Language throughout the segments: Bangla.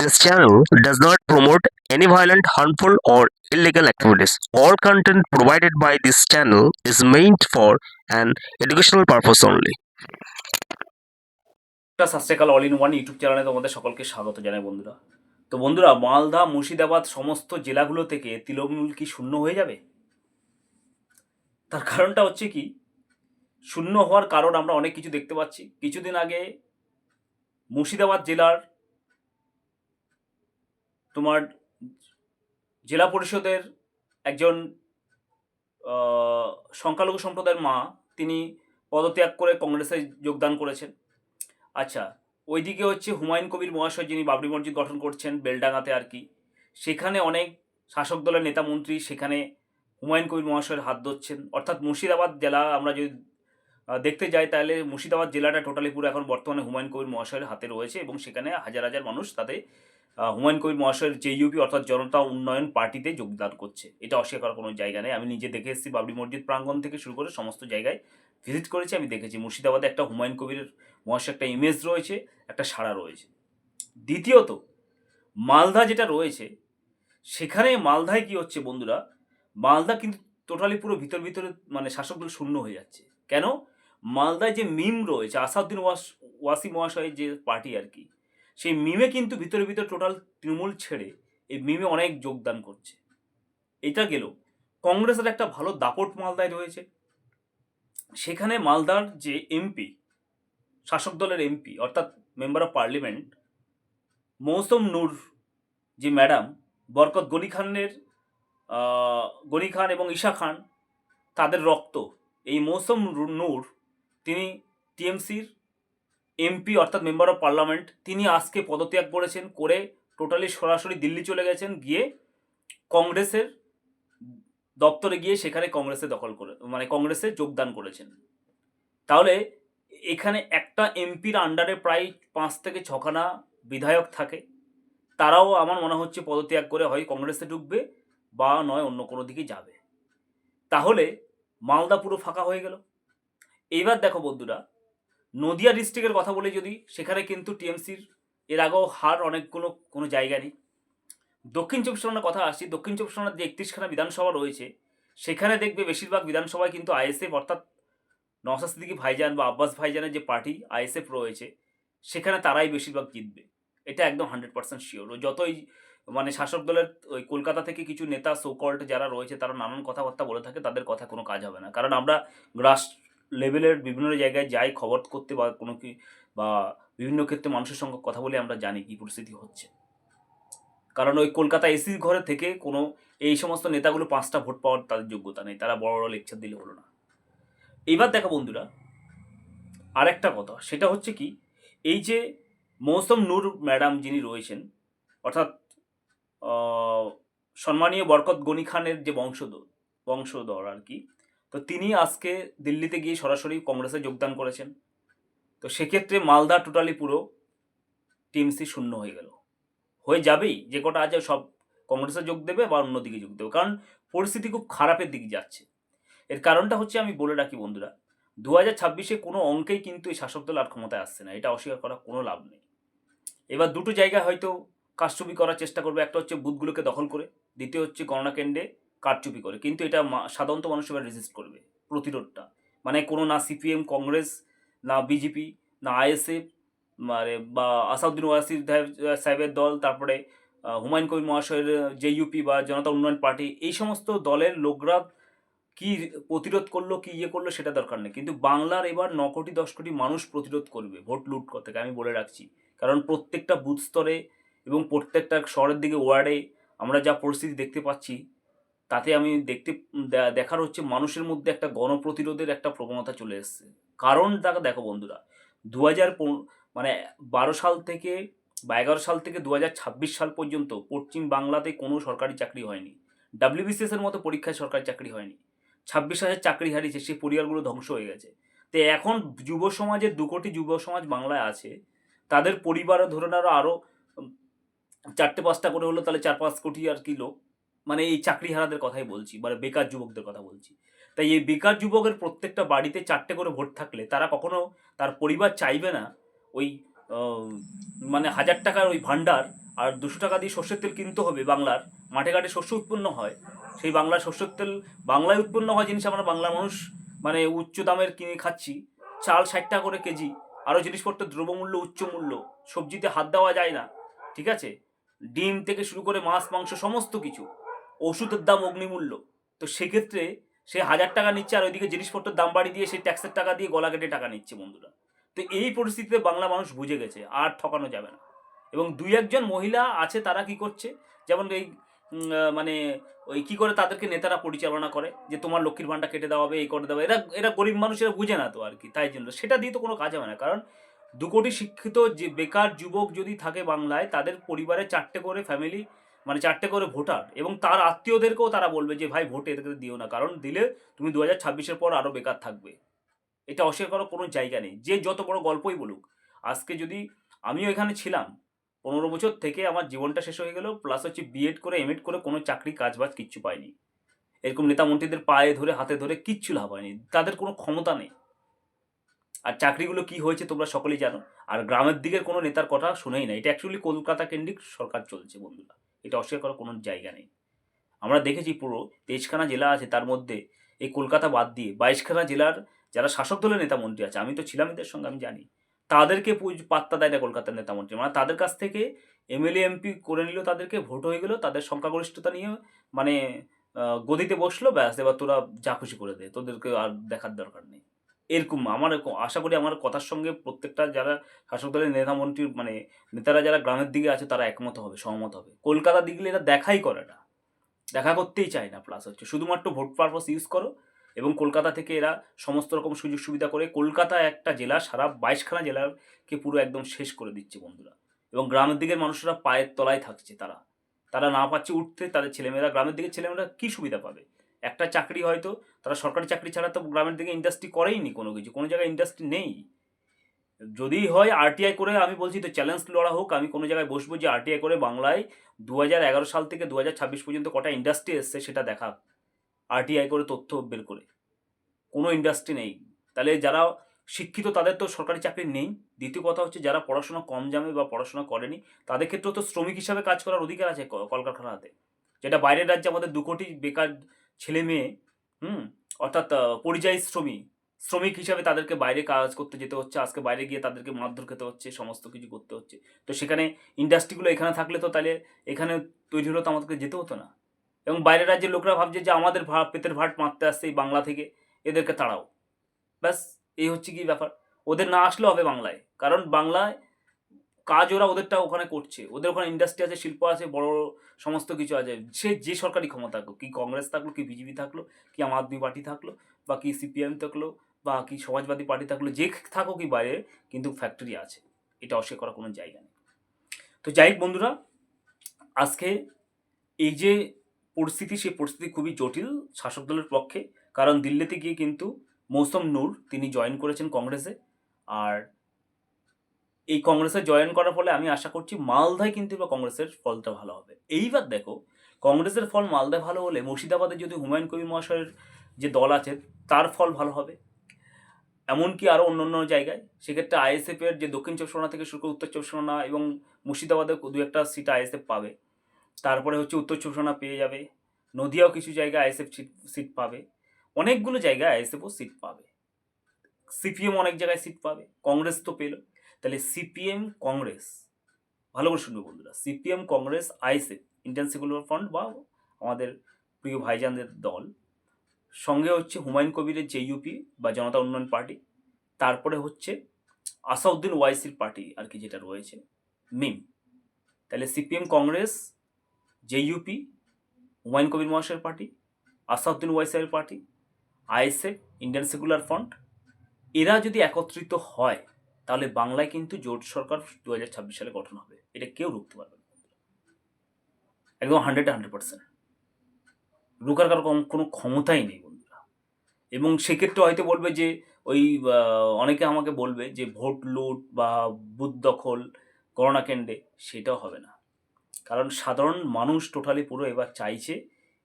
This channel does not promote any violent, harmful, or illegal activities. All content provided by this channel is meant for an educational purpose only. একটা সাস্টেকাল অল ইন ওয়ান ইউটিউব চ্যানেলে তোমাদের সকলকে স্বাগত জানাই বন্ধুরা তো বন্ধুরা মালদা মুর্শিদাবাদ সমস্ত জেলাগুলো থেকে তৃণমূল কি শূন্য হয়ে যাবে তার কারণটা হচ্ছে কি শূন্য হওয়ার কারণ আমরা অনেক কিছু দেখতে পাচ্ছি কিছুদিন আগে মুর্শিদাবাদ জেলার তোমার জেলা পরিষদের একজন সংখ্যালঘু সম্প্রদায়ের মা, তিনি পদত্যাগ করে কংগ্রেসে যোগদান করেছেন। আচ্ছা ওইদিকে হচ্ছে হুমায়ুন কবির মহাশয় যিনি বাবরি মসজিদ গঠন করছেন বেলডাঙাতে আর কি, সেখানে অনেক শাসক দলের নেতা মন্ত্রী সেখানে হুমায়ুন কবির মহাশয়ের হাত ধরছেন। অর্থাৎ মুর্শিদাবাদ জেলা আমরা যদি দেখতে যাই তাহলে মুর্শিদাবাদ জেলাটা টোটালি পুরো এখন বর্তমানে হুমায়ুন কবির মহাশয়ের হাতে রয়েছে এবং সেখানে হাজার হাজার মানুষ তাতে হুমায়ুন কবির মহাশয়ের জেইউপি অর্থাৎ জনতা উন্নয়ন পার্টিতে যোগদান করছে। এটা অস্বীকার করার কোনো জায়গা নেই। আমি নিজে দেখে এসেছি বাবরি মসজিদ প্রাঙ্গণ থেকে শুরু করে সমস্ত জায়গায় ভিজিট করেছি, আমি দেখেছি। মুর্শিদাবাদে একটা হুমায়ুন কবিরের মহাশয় একটা ইমেজ রয়েছে, একটা সাড়া রয়েছে। দ্বিতীয়ত, মালদা যেটা রয়েছে, সেখানে মালদায় কি হচ্ছে বন্ধুরা? মালদা কিন্তু টোটালি পুরো ভিতর ভিতরে মানে শাসকগুলো শূন্য হয়ে যাচ্ছে। কেন? মালদায় যে মিম রয়েছে আসাউদ্দিন ওয়াস, ওয়াসি মহাশয়ের যে পার্টি আর কি সেই মিমে কিন্তু ভিতরে ভিতরে টোটাল তৃণমূল ছেড়ে এই মিমে অনেক যোগদান করছে। এটা গেল। কংগ্রেসের একটা ভালো দাপট মালদায় রয়েছে। সেখানে মালদার যে এমপি শাসক দলের এমপি অর্থাৎ মেম্বার অফ পার্লামেন্ট মৌসুম নূর যে ম্যাডাম বরকত গনি খানের গনি খান এবং ঈশা খান, তাদের রক্ত, এই মৌসুম নূর, তিনি টিএমসির এমপি অর্থাৎ মেম্বার অফ পার্লামেন্ট তিনি আজকে পদত্যাগ করেছেন করে টোটালি সরাসরি দিল্লি চলে গেছেন, গিয়ে কংগ্রেসের দপ্তরে গিয়ে সেখানে কংগ্রেসে দখল করে মানে কংগ্রেসে যোগদান করেছেন। তাহলে এখানে একটা এমপির আন্ডারে প্রায় পাঁচ থেকে ছখানা বিধায়ক থাকে, তারাও আমার মনে হচ্ছে পদত্যাগ করে হয় কংগ্রেসে ঢুকবে বা নয় অন্য কোনো দিকে যাবে। তাহলে মালদা পুরো ফাঁকা হয়ে গেল। এইবার দেখো বন্ধুরা নদিয়া ডিস্ট্রিক্টের কথা বলে যদি, সেখানে কিন্তু টিএমসির এর আগেও হার অনেকগুলো, কোনো জায়গা নেই। দক্ষিণ চব্বিশ পরগনার কথা আসছি, দক্ষিণ চব্বিশ পরগনার যে একত্রিশখানা বিধানসভা রয়েছে, সেখানে দেখবে বেশিরভাগ বিধানসভায় কিন্তু আইএসএফ অর্থাৎ নওশাদ সিদ্দিকী ভাইজান বা আব্বাস ভাইজানের যে পার্টি আইএসএফ রয়েছে, সেখানে তারাই বেশিরভাগ জিতবে। এটা একদম হান্ড্রেড পার্সেন্ট শিওর। যতই মানে শাসক দলের ওই কলকাতা থেকে কিছু নেতা সোকল্ট যারা রয়েছে, তারা নানান কথাবার্তা বলে থাকে, তাদের কথা কোনো কাজ হবে না। কারণ আমরা গ্রাস লেভেলের বিভিন্ন জায়গায় যাই খবর করতে বা কোনো কি, বা বিভিন্ন ক্ষেত্রে মানুষের সঙ্গে কথা বলে আমরা জানি কি পরিস্থিতি হচ্ছে। কারণ ওই কলকাতা এসি ঘরে থেকে কোনো এই সমস্ত নেতাগুলো পাঁচটা ভোট পাওয়ার তাদের যোগ্যতা নেই, তারা বড় বড় লেকচার দিলে হলো না। এইবার দেখো বন্ধুরা, আরেকটা কথা, সেটা হচ্ছে কি, এই যে মৌসুম নূর ম্যাডাম যিনি রয়েছেন, অর্থাৎ সম্মানীয় বরকত গনি খানের যে বংশধর বংশধর আর কি তো তিনি আজকে দিল্লিতে গিয়ে সরাসরি কংগ্রেসে যোগদান করেছেন। তো সেক্ষেত্রে মালদা টোটালি পুরো টিএমসি শূন্য হয়ে গেল। হয়ে যাবেই, যে কটা আছে সব কংগ্রেসে যোগ দেবে বা অন্যদিকে যোগ দেবে। কারণ পরিস্থিতি খুব খারাপের দিকে যাচ্ছে। এর কারণটা হচ্ছে, আমি বলে রাখি বন্ধুরা দু হাজার ছাব্বিশে কোনো অঙ্কেই কিন্তু এই শাসক দল আর ক্ষমতায় আসছে না। এটা অস্বীকার করা কোনো লাভ নেই। এবার দুটো জায়গায় হয়তো কারচুপি করার চেষ্টা করবে। একটা হচ্ছে বুথগুলোকে দখল করে, দ্বিতীয় হচ্ছে গণনা কেন্দ্রে কারচুপি করে, কিন্তু এটা সাধারণত মানুষ এবার রেজিস্ট করবে, প্রতিরোধটা। মানে কোনো না সিপিএম কংগ্রেস না বিজেপি না আইএসএফ মানে বা আসাউদ্দিন ওয়াসির সাহেবের দল, তারপরে হুমায়ুন কবির মহাশয়ের যে ইউপি বা জনতা উন্নয়ন পার্টি, এই সমস্ত দলের লোকরা কি প্রতিরোধ করল, কি ইয়ে করল সেটা দরকার নেই। কিন্তু বাংলার এবার ন কোটি, দশ কোটি মানুষ প্রতিরোধ করবে ভোট লুট করতে আমি বলে রাখছি। কারণ প্রত্যেকটা বুথ স্তরে এবং প্রত্যেকটা শহরের দিকে ওয়ার্ডে আমরা যা পরিস্থিতি দেখতে পাচ্ছি তাতে আমি দেখতে দেখার হচ্ছে মানুষের মধ্যে একটা গণপ্রতিরোধের একটা প্রবণতা চলে এসছে। কারণ দেখো দেখো বন্ধুরা দু হাজার মানে বারো সাল থেকে বা এগারো সাল থেকে দু হাজার ছাব্বিশ সাল পর্যন্ত পশ্চিম বাংলাতে কোনো সরকারি চাকরি হয়নি। ডাব্লিউবিসিএস এর মতো পরীক্ষায় সরকারি চাকরি হয়নি। ছাব্বিশ হাজার চাকরি হারিয়েছে সেই পরিবারগুলো ধ্বংস হয়ে গেছে। তো এখন যুব সমাজের দু কোটি যুব সমাজ বাংলায় আছে। তাদের পরিবারও ধরে নাও আরও চারটে পাঁচটা করে হলো তাহলে চার পাঁচ কোটি আর কি লোক। মানে এই চাকরি হারাদের কথাই বলছি মানে বেকার যুবকদের কথা বলছি। তাই এই বেকার যুবকের প্রত্যেকটা বাড়িতে চারটে করে ভোট থাকলে তারা কখনো তার পরিবার চাইবে না ওই মানে হাজার টাকার ওই ভান্ডার আর দুশো টাকা দিয়ে সর্ষের তেল কিনতে হবে বাংলার, মাঠে ঘাটে শস্য উৎপন্ন হয়। সেই বাংলার শস্যের তেল বাংলায় উৎপন্ন হয় জিনিস আমরা বাংলা মানুষ মানে উচ্চ দামের কিনে খাচ্ছি। চাল ষাট টাকা করে কেজি, আরও জিনিসপত্রের দ্রব্যমূল্য, উচ্চ মূল্য, সবজিতে হাত দেওয়া যায় না, ঠিক আছে? ডিম থেকে শুরু করে মাছ, মাংস, সমস্ত কিছু। ওষুধের দাম অগ্নিমূল্য। তো সেক্ষেত্রে সে হাজার টাকা নিচ্ছে আর ওইদিকে জিনিসপত্রের দাম বাড়িয়ে দিয়ে সেই ট্যাক্সের টাকা দিয়ে গলা কেটে টাকা নিচ্ছে বন্ধুরা। তো এই পরিস্থিতিতে বাংলা মানুষ বুঝে গেছে, আর ঠকানো যাবে না। এবং দুই একজন মহিলা আছে তারা কি করছে, যেমন এই মানে ওই কী করে তাদেরকে নেতারা পরিচালনা করে, যে তোমার লক্ষ্মীর ভাণ্ডার কেটে দেওয়া হবে, এই করে দেওয়া এরা এরা গরিব মানুষ, এরা বুঝে না তো আর কি, তাই জন্য। সেটা দিয়ে তো কোনো কাজ হবে না, কারণ দু কোটি শিক্ষিত যে বেকার যুবক যদি থাকে বাংলায়, তাদের পরিবারে চারটে করে ফ্যামিলি মানে চারটে করে ভোটার এবং তার আত্মীয়দেরকেও তারা বলবে যে, ভাই, ভোট এদেরকে দিও না। কারণ দিলে তুমি দু হাজার ছাব্বিশের পর আরও বেকার থাকবে। এটা অস্বীকার করার কোনো জায়গা নেই। যে যত বড় গল্পই বলুক, আজকে যদি আমিও এখানে ছিলাম, পনেরো বছর থেকে আমার জীবনটা শেষ হয়ে গেল প্লাস হচ্ছে বিএড করে এমএড করে কোনো চাকরি কাজ বাজ কিচ্ছু পাইনি। এরকম নেতা মন্ত্রীদের পায়ে ধরে, হাতে ধরে কিচ্ছু লাভ হয়নি। তাদের কোনো ক্ষমতা নেই। আর চাকরিগুলো কি হয়েছে তোমরা সকলেই জানো। আর গ্রামের দিকের কোনো নেতার কথা শুনেই না। এটা অ্যাকচুয়ালি কলকাতা কেন্দ্রিক সরকার চলছে বন্ধুরা। এটা অস্বীকার করার কোনো জায়গা নেই। আমরা দেখেছি পুরো তেইশখানা জেলা আছে, তার মধ্যে এই কলকাতা বাদ দিয়ে বাইশখানা জেলার যারা শাসক দলের নেতা মন্ত্রী আছে, আমি তো ছিলাম এদের সঙ্গে, আমি জানি। তাদেরকে পাত্তা দেয় না কলকাতার নেতা মন্ত্রী। মানে তাদের কাছ থেকে এমএলএ, এমপি করে নিল, তাদেরকে ভোট হয়ে গেল, তাদের সংখ্যাগরিষ্ঠতা নিয়ে মানে গদিতে বসল, ব্যাস, এবার তোরা যা খুশি করে দে, তোদেরকে আর দেখার দরকার নেই। এরকম আমার আশা করি আমার কথার সঙ্গে প্রত্যেকটা যারা শাসক দলের নেতা মন্ত্রী মানে নেতারা যারা গ্রামের দিকে আছে তারা একমত হবে, সহমত হবে। কলকাতা দিকে এরা দেখাই করে না, দেখা করতেই চায় না প্লাস হচ্ছে। শুধুমাত্র ভোট পারপাস ইউজ করো এবং কলকাতা থেকে এরা সমস্ত রকম সুযোগ সুবিধা করে কলকাতা একটা জেলা, সারা বাইশখানা জেলাকে পুরো একদম শেষ করে দিচ্ছে বন্ধুরা। এবং গ্রামের দিকের মানুষরা পায়ের তলায় থাকছে তারা। তারা না পাচ্ছে উঠতে, তাদের ছেলেমেয়েরা, গ্রামের দিকের ছেলেমেয়েরা কী সুবিধা পাবে? একটা চাকরি হয়তো, তারা সরকারি চাকরি ছাড়া তো গ্রামের দিকে ইন্ডাস্ট্রি করেইনি কোনো কিছু, কোনো জায়গায় ইন্ডাস্ট্রি নেই। যদি হয় আরটিআই করে, আমি বলছি তো চ্যালেঞ্জ লড়া হোক, আমি কোনো জায়গায় বসবো যে আরটিআই করে বাংলায় দু হাজার এগারো সাল থেকে দু হাজার ছাব্বিশ পর্যন্ত কটা ইন্ডাস্ট্রি এসছে সেটা দেখা আরটিআই করে তথ্য বের করে। কোনো ইন্ডাস্ট্রি নেই। তাহলে যারা শিক্ষিত তাদের তো সরকারি চাকরি নেই। দ্বিতীয় কথা হচ্ছে যারা পড়াশোনা কম জামে বা পড়াশোনা করেনি, তাদের ক্ষেত্রেও তো শ্রমিক হিসাবে কাজ করার অধিকার আছে কলকারখানাতে। যেটা বাইরের রাজ্যে আমাদের দু কোটি বেকার ছেলে মেয়ে, হুম, অর্থাৎ পরিযায়ী শ্রমিক শ্রমিক হিসাবে তাদেরকে বাইরে কাজ করতে যেতে হচ্ছে, আজকে বাইরে গিয়ে তাদেরকে মারধর খেতে হচ্ছে, সমস্ত কিছু করতে হচ্ছে। তো সেখানে ইন্ডাস্ট্রিগুলো এখানে থাকলে তো তাহলে এখানে তৈরি হলে তো আমাদেরকে যেতে হতো না। এবং বাইরের রাজ্যের লোকরা ভাবছে যে আমাদের ভা, পেটের ভাট মারতে আসছে এই বাংলা থেকে, এদেরকে তাড়াও। ব্যাস, এই হচ্ছে কি ব্যাপার। ওদের না আসলেও হবে বাংলায়। কারণ বাংলায় কাজ ওরা ওদেরটা ওখানে করছে। ওদের ওখানে ইন্ডাস্ট্রি আছে, শিল্প আছে, বড় সমস্ত কিছু আছে। সে যে সরকারি ক্ষমতা থাকুক, কি কংগ্রেস থাকল, কি বিজেপি থাকল, কি আম আদমি পার্টি থাকল, বা কি সিপিএম থাকল, বা কি সমাজবাদী পার্টি থাকল, যে থাকুক কি বাইরে, কিন্তু ফ্যাক্টরি আছে। এটা অস্বীকার করার কোনো জায়গা নেই। তো যাই বন্ধুরা, আজকে এই যে পরিস্থিতি, সেই পরিস্থিতি খুবই জটিল শাসক দলের পক্ষে। কারণ দিল্লিতে গিয়ে কিন্তু মৌসম নূর, তিনি জয়েন করেছেন কংগ্রেসে। আর এই কংগ্রেসে জয়েন করার ফলে আমি আশা করছি মালদায় কিন্তু এবার কংগ্রেসের ফলটা ভালো হবে। এইবার দেখো, কংগ্রেসের ফল মালদায় ভালো হলে মুর্শিদাবাদে যদি হুমায়ুন কবির মহাশয়ের যে দল আছে, তার ফল ভালো হবে। এমনকি আরও অন্য অন্য জায়গায়, সেক্ষেত্রে আইএসএফ এর যে দক্ষিণ পরগনা থেকে শুরু করে উত্তর পরগনা এবং মুর্শিদাবাদে দু একটা সিট আইএসএফ পাবে। তারপরে হচ্ছে উত্তর পরগনা পেয়ে যাবে। নদিয়াও কিছু জায়গায় আইএসএফ সিট পাবে। অনেকগুলো জায়গায় আইএসএফও সিট পাবে। সিপিএম অনেক জায়গায় সিট পাবে। কংগ্রেস তো পেল। তাহলে সিপিএম কংগ্রেস ভালো করে শুনবে বন্ধুরা। CPM Congress ISF Indian secular front বা আমাদের প্রিয় ভাইজানদের দল। সঙ্গে হচ্ছে হুমায়ুন কবিরের জেইউপি বা জনতা উন্নয়ন পার্টি। তারপরে হচ্ছে আসাউদ্দিন ওয়াইসির পার্টি আর কি যেটা রয়েছে, মিম। তাহলে সিপিএম কংগ্রেস জেইউপি হুমায়ুন কবির মহাশয়ের party, Asaduddin ওয়াইসির party ISF Indian secular front এরা যদি একত্রিত হয় তাহলে বাংলায় কিন্তু জোট সরকার দু হাজার ছাব্বিশ সালে গঠন হবে। এটা কেউ রুখতে পারবে না। একদম হান্ড্রেড হান্ড্রেড পার্সেন্ট রুকার কারও কোনো ক্ষমতাই নেই বন্ধুরা। এবং সেক্ষেত্রে হয়তো বলবে যে, ওই অনেকে আমাকে বলবে যে, ভোট লুট বা বুথ দখল, করোনা কেন্দ্রে সেটাও হবে না। কারণ সাধারণ মানুষ টোটালি পুরো এবার চাইছে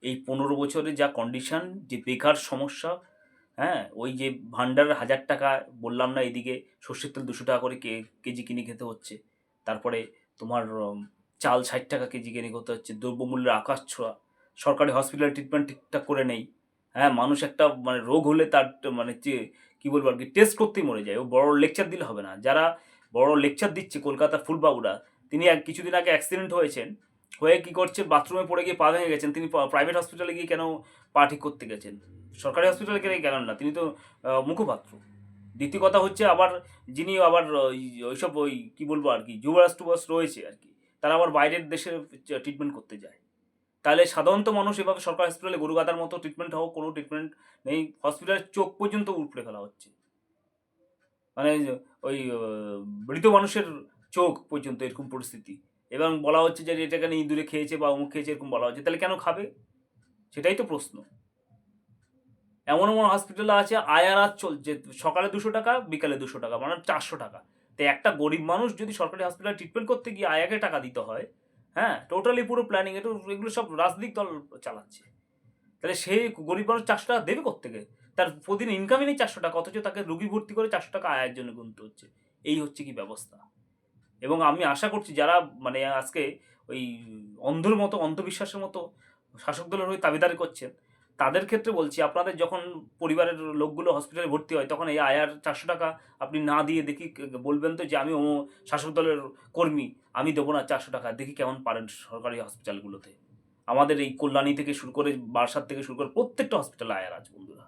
এই পনেরো বছরে যা কন্ডিশন যে বেকার সমস্যা হ্যাঁ ওই যে ভান্ডার হাজার টাকা বললাম না এদিকে, সর্ষের তেল দুশো টাকা করে কে কেজি কিনে খেতে হচ্ছে। তারপরে তোমার চাল ষাট টাকা কেজি কিনে খেতে হচ্ছে, দ্রব্যমূল্যের আকাশ ছোঁয়া। সরকারি হসপিটালে ট্রিটমেন্ট ঠিকঠাক করে নেই। হ্যাঁ মানুষ একটা মানে রোগ হলে তার মানে কী বলব আর কি টেস্ট করতেই মরে যায়। ও বড় লেকচার দিলে হবে না। যারা বড় লেকচার দিচ্ছে কলকাতার ফুলবাবুরা, তিনি এক কিছুদিন আগে অ্যাক্সিডেন্ট হয়েছেন। হয়ে কি করছে? বাথরুমে পড়ে গিয়ে পা ভেঙে গেছেন। তিনি প্রাইভেট হসপিটালে গিয়ে কেন পা ঠিক করতে গেছেন? সরকারি হসপিটালে গেলে গেলেন না? তিনি তো মুখপাত্র। দ্বিতীয় কথা হচ্ছে আবার যিনি আবার ওই- ওইসব ওই, কী বলব আর কি, যুবরাজ টুবরাজ রয়েছে আর কি। তারা আবার বাইরের দেশে ট্রিটমেন্ট করতে যায়। তাহলে সাধারণত মানুষ এভাবে সরকারি হসপিটালে গরু গাদার মতো ট্রিটমেন্ট হোক, কোনো ট্রিটমেন্ট নেই হসপিটালের চোখ পর্যন্ত উপড়ে ফেলা হচ্ছে। মানে ওই মৃত মানুষের চোখ পর্যন্ত এরকম পরিস্থিতি। এবং বলা হচ্ছে যে এটা কেন ইঁদুরে খেয়েছে বা অমুক খেয়েছে, এরকম বলা হচ্ছে। তাহলে কেন খাবে? সেটাই তো প্রশ্ন। এমন এমন হসপিটাল আছে আয়ারাত চলছে সকালে দুশো টাকা, বিকালে দুশো টাকা মানে চারশো টাকা। তো একটা গরিব মানুষ যদি সরকারি হসপিটালে ট্রিটমেন্ট করতে গিয়ে আয়াকে টাকা দিতে হয় হ্যাঁ টোটালি পুরো প্ল্যানিং এটা এগুলো সব রাজনৈতিক দল চালাচ্ছে। তাহলে সেই গরিব মানুষ চারশো টাকা দেবে কোথেকে তার প্রতিদিন ইনকামই নেই চারশো টাকা, অথচ তাকে রুগী ভর্তি করে চারশো টাকা আয়ের জন্য গুনতে হচ্ছে। এই হচ্ছে কি ব্যবস্থা? এবং আমি আশা করছি যারা মানে আজকে ওই অন্ধর মতো, অন্ধবিশ্বাসের মতো শাসক দলের হয়ে দাবিদারি করছেন, তাদের ক্ষেত্রে বলছি, আপনাদের যখন পরিবারের লোকগুলো হসপিটালে ভর্তি হয়, তখন এই আয়ার চারশো টাকা আপনি না দিয়ে দেখি বলবেন তো যে আমি ও শাসক দলের কর্মী, আমি দেবো না চারশো টাকা। দেখি কেমন পারেন সরকারি হসপিটালগুলোতে আমাদের এই কল্যাণী থেকে শুরু করে বারাসাত থেকে শুরু করে প্রত্যেকটা হসপিটালে আয়ার আছে বন্ধুরা।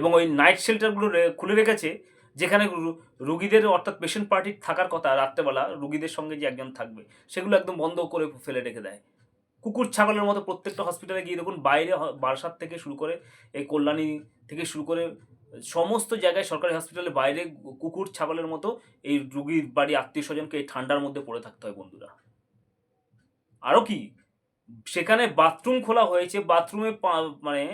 এবং ওই নাইট শেল্টারগুলো খুলে রেখেছে যেখানে রুগীদের অর্থাৎ পেশেন্ট পার্টির থাকার কথা রাত্রেবেলা রুগীদের সঙ্গে যে একজন থাকবে, সেগুলো একদম বন্ধ করে ফেলে রেখে দেয়। কুকুর ছাগলের মতো প্রত্যেকটা হসপিটালে গিয়ে দেখুন বাইরে বারাসাত থেকে শুরু করে এই কল্যাণী থেকে শুরু করে সমস্ত জায়গায় সরকারি হসপিটালে বাইরে কুকুর ছাগলের মতো এই রুগীর বাড়ি আত্মীয় স্বজনকে এই ঠান্ডার মধ্যে পড়ে থাকতে হয় বন্ধুরা। আরও কি? সেখানে বাথরুম খোলা হয়েছে বাথরুমে মানে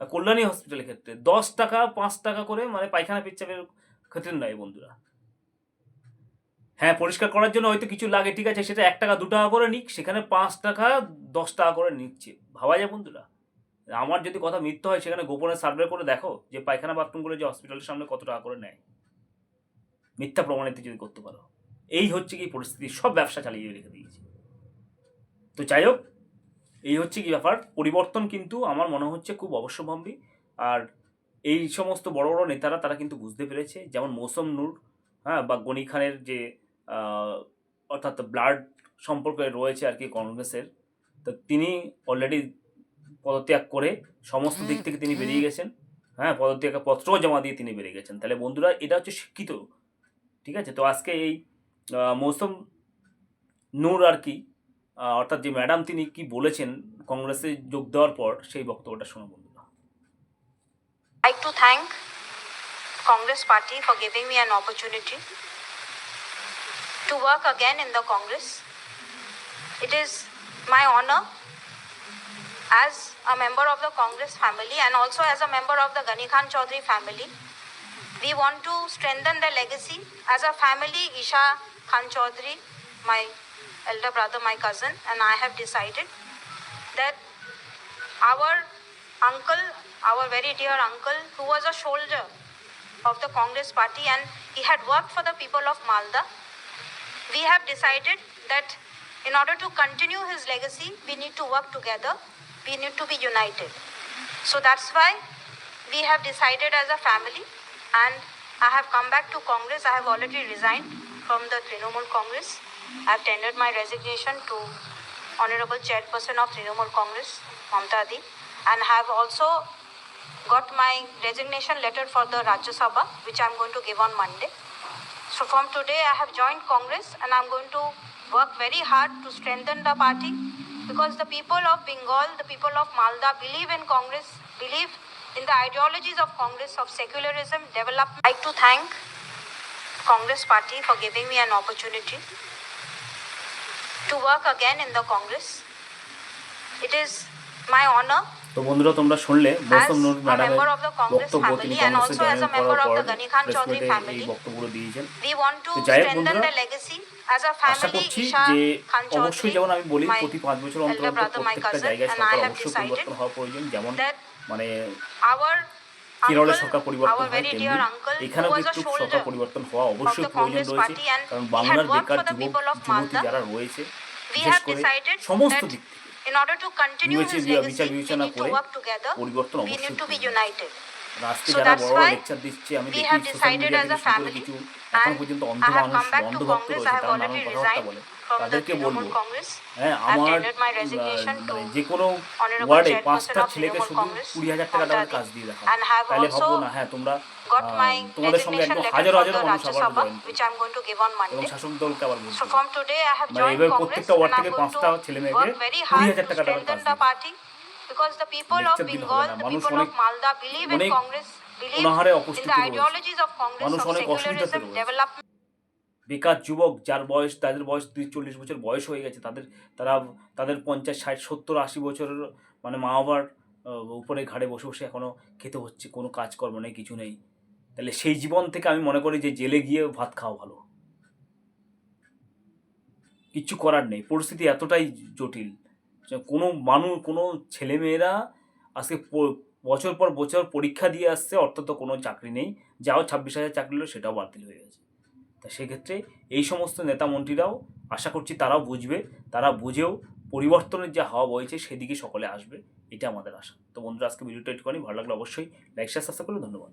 কল্যাণী হসপিটালের ক্ষেত্রে। দশ টাকা, পাঁচ টাকা করে মানে পায়খানা পেচ্ছাপের ক্ষেত্রে নয় বন্ধুরা। হ্যাঁ পরিষ্কার করার জন্য হয়তো কিছু লাগে, ঠিক আছে? সেটা এক টাকা, দু টাকা করে নিক, সেখানে পাঁচ টাকা, দশ টাকা করে নিচ্ছে। ভাবা যায় বন্ধুরা। আমার যদি কথা মিথ্যা হয়, সেখানে গোপনে সার্ভে করে দেখো যে পায়খানা বাথরুমগুলো যে হসপিটালের সামনে কত টাকা করে নেয়। মিথ্যা প্রমাণিত যদি করতে পারো। এই হচ্ছে কি পরিস্থিতি, সব ব্যবসা চালিয়ে রেখে দিয়েছে। তো যাই হোক, এই হচ্ছে কি ব্যাপার। পরিবর্তন কিন্তু আমার মনে হচ্ছে খুব অবশ্যম্ভাবী। আর এই সমস্ত বড় বড় নেতারা তারা কিন্তু বুঝতে পেরেছে। যেমন মৌসম নূর হ্যাঁ বা গনি খানের যে অর্থাৎ ব্লাড সম্পর্কে রয়েছে আর কি কংগ্রেসের তো তিনি অলরেডি পদত্যাগ করে সমস্ত দিক থেকে তিনি বেরিয়ে গেছেন। হ্যাঁ পদত্যাগ পত্র জমা দিয়ে তিনি বেরিয়ে গেছেন। তাহলে বন্ধুরা এটা হচ্ছে শিক্ষিত ঠিক আছে? তো আজকে এই মৌসুম নূর আর কি অর্থাৎ যে ম্যাডাম তিনি কি বলেছেন কংগ্রেসে যোগ দেওয়ার পর সেই বক্তব্যটা শোনো বন্ধুরা। Like to thank Congress party for giving me an opportunity to work again in the Congress. It is my honor as a member of the Congress family and also as a member of the Ghani Khan Chaudhary family. We want to strengthen the legacy as a family. Isha Khan Chaudhary, my elder brother, my cousin, and I have decided that our uncle, our very dear uncle, who was a soldier of the Congress party and he had worked for the people of Malda, we have decided that in order to continue his legacy, we need to work together, we need to be united. So that's why we have decided as a family and I have come back to Congress. I have already resigned from the Trinamool Congress. I have tendered my resignation to Honorable Chairperson of Trinamool Congress, Mamta Adi, and have also got my resignation letter for the Rajya Sabha, which I'm going to give on Monday. So from today, I have joined Congress and I'm going to work very hard to strengthen the party because the people of Bengal, the people of Malda believe in Congress, believe in the ideologies of Congress of secularism, development. I'd like to thank Congress party for giving me an opportunity to work again in the Congress. It is my honor তো বন্ধুরা তোমরা শুনলে as নূর ম্যাডামের বক্তব্য তিনি কংগ্রেসে জয়েন করার পর the Ghani Khan press Chaudhary মিটে এই বক্তব্যগুলো দিয়েছেন। তো যাই হোক বন্ধুরা, আশা করছি যে অবশ্যই যেমন আমি বলি প্রতি পাঁচ বছর অন্তর অন্তর প্রত্যেকটা জায়গায় সরকার অবশ্যই পরিবর্তন হওয়া প্রয়োজন। যেমন মানে our সরকার পরিবর্তন হয় এখানেও কিন্তু সরকার পরিবর্তন হওয়া অবশ্যই প্রয়োজন রয়েছে। কারণ বাংলার বেকার যুবক যুবতী যারা রয়েছে বিশেষ করে সমস্ত দিক থেকে। In order to continue his বিচার legacy, we বিবেচনা need to করে work together. পরিবর্তন We অবশ্যই need to be united. আজকে So যারা that's বড় বড় why লেকচার দিচ্ছে আমি we দেখি have সোশ্যাল decided as থেকে a family কিছু এখন and পর্যন্ত অন্ধ I have মানুষ come back to Congress. রয়েছে I have তারা নানান already কথাবার্তা resigned বলে তাদেরকে বলব হ্যাঁ আমার মানে যে কোনো ওয়ার্ডে পাঁচটা ছেলেকে শুধু কুড়ি হাজার টাকা টাকার কাজ দিয়ে দেখা তাহলে ভাববো না হ্যাঁ তোমরা তোমাদের সঙ্গে একদম হাজার হাজার মানুষ আবার এবং শাসক দলকে আবার মানে joined প্রত্যেকটা ওয়ার্ড থেকে পাঁচটা ছেলে মেয়েকে কুড়ি হাজার টাকা টাকার কাজ because the people of হবে Bengal, the people of Malda believe in Congress, believe in the ideologies of Congress of secularism, development. বেকার যুবক যার বয়স, তাদের বয়স তিরিশ চল্লিশ বছর বয়স হয়ে গেছে, তাদের, তারা, তাদের পঞ্চাশ, ষাট, সত্তর, আশি বছরের মানে মা বাবার উপরে ঘাড়ে বসে বসে এখনও খেতে হচ্ছে, কোনো কাজকর্ম নেই, কিছু নেই। তাহলে সেই জীবন থেকে আমি মনে করি যে জেলে গিয়ে ভাত খাওয়া ভালো। কিচ্ছু করার নেই, পরিস্থিতি এতটাই জটিল কোনো মানুষ, কোনো ছেলেমেয়েরা আজকে বছর পর বছর পরীক্ষা দিয়ে আসছে, অর্থাৎ কোনো চাকরি নেই, যাও ছাব্বিশ হাজার চাকরি হলো, সেটাও বাতিল হয়ে গেছে। সেক্ষেত্রে এই সমস্ত নেতা মন্ত্রীরাও, আশা করছি তারাও বুঝবে, তারা বুঝেও পরিবর্তনের যা হাওয়া বইছে সেদিকে সকলে আসবে এটা আমাদের আশা। তো বন্ধুরা, আজকে ভিডিওটা একটুখানি ভালো লাগলে অবশ্যই লাইক শেয়ার সাবস্ক্রাইব করলে ধন্যবাদ।